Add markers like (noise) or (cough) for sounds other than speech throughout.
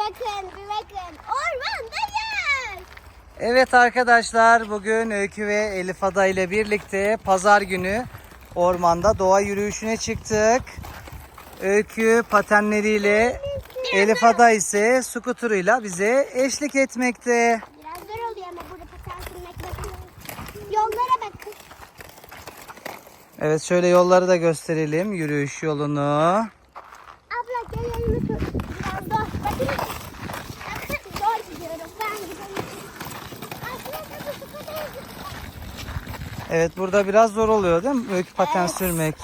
bakın, bir bakın. Ormandayız. Evet arkadaşlar bugün Öykü ve Elif Ada ile birlikte pazar günü ormanda doğa yürüyüşüne çıktık. Öykü patenleriyle Elif Ada ise skuturuyla bize eşlik etmekte. Biraz zor oluyor ama burada paten sürmek bakın. Yollara bakın. Evet şöyle yolları da gösterelim yürüyüş yolunu. Abla gel elimi tut. Biraz zor. Bakın. Bakın zor gidiyorum. Ben gidiyorum. Aslında bu kadar. Evet burada biraz zor oluyor değil mi Öykü paten Evet. sürmek?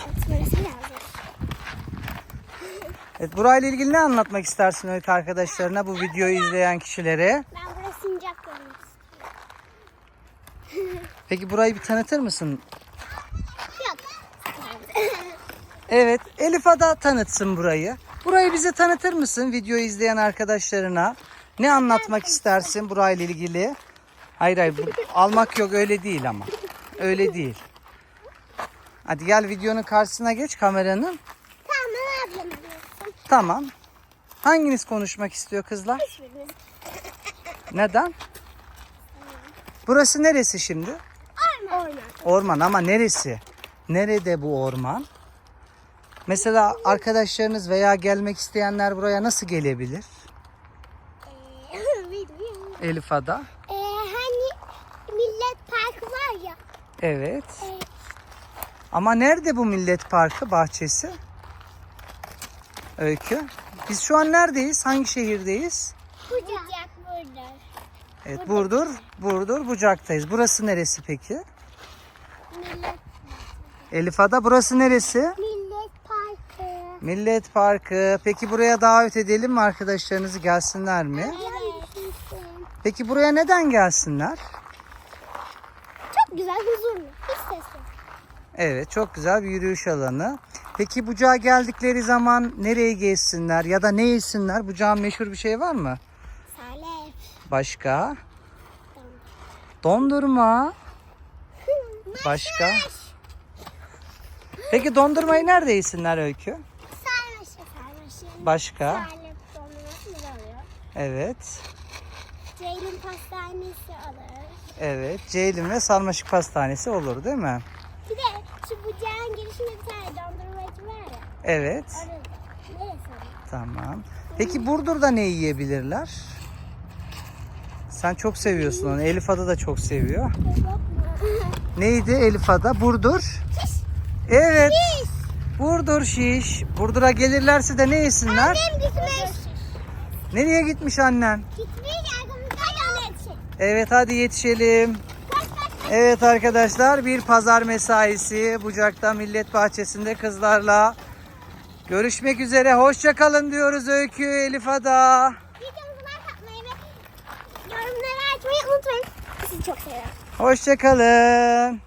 Evet, burayla ilgili ne anlatmak istersin Öykü arkadaşlarına bu videoyu izleyen kişilere? Ben burası sincap görmek istiyorum. (laughs) Peki burayı bir tanıtır mısın? Yok. Evet, Elif Ada tanıtsın burayı. Burayı bize tanıtır mısın videoyu izleyen arkadaşlarına? Ne anlatmak istersin burayla ilgili? Hayır hayır, bu- almak yok öyle değil ama. Öyle değil. Hadi gel videonun karşısına geç kameranın. tamam ne yapayım diyorsun? Tamam. Hanginiz konuşmak istiyor kızlar? Hiçbiriniz. Neden? Burası neresi şimdi? Orman. Orman. Orman ama neresi? Nerede bu orman? Mesela arkadaşlarınız veya gelmek isteyenler buraya nasıl gelebilir? Ee, (laughs) bilmiyorum. Elif Ada. Ee, hani millet parkı var ya. Evet. Ama nerede bu Millet Parkı bahçesi? Öykü. Biz şu an neredeyiz? Hangi şehirdeyiz? Bucak burada. Evet, Burdur. Burdur Bucak'tayız. Burası neresi peki? Millet, Elif Ada burası neresi? millet parkı. Millet Parkı. Peki buraya davet edelim mi arkadaşlarınızı gelsinler mi? Evet. Peki buraya neden gelsinler? Güzel huzurlu. Hiç ses yok. Evet çok güzel bir yürüyüş alanı. Peki Bucak'a geldikleri zaman nereye gezsinler ya da ne yesinler? Bucak'ın meşhur bir şey var mı? Salep. Başka? Dondurma. Başka? Peki dondurmayı nerede yesinler Öykü? Sarmaşık. Başka? Salep dondurması güzel oluyor. Evet. Ceylin pastanesi alır. Evet. Ceylin ve Sarmaşık Pastanesi olur değil mi? Bir de şu bucağın girişinde bir tane dondurmacı var ya. Evet. Orada. Neresi orası? Tamam. Peki Burdur'da ne yiyebilirler? Sen çok seviyorsun onu. Elif Ada da çok seviyor. (laughs) Neydi Elif Ada? Burdur. Evet. Burdur şiş. Burdur'a gelirlerse de ne yesinler? Annem gitmiş. Nereye gitmiş annen? Gitmiş Evet hadi yetişelim. Evet arkadaşlar bir pazar mesaisi Bucak'ta Millet Bahçesi'nde kızlarla. Görüşmek üzere. Hoşça kalın diyoruz Öykü Elif Ada. Videomuzu like atmayı ve yorumları açmayı unutmayın. Sizi çok seviyorum. Hoşça kalın.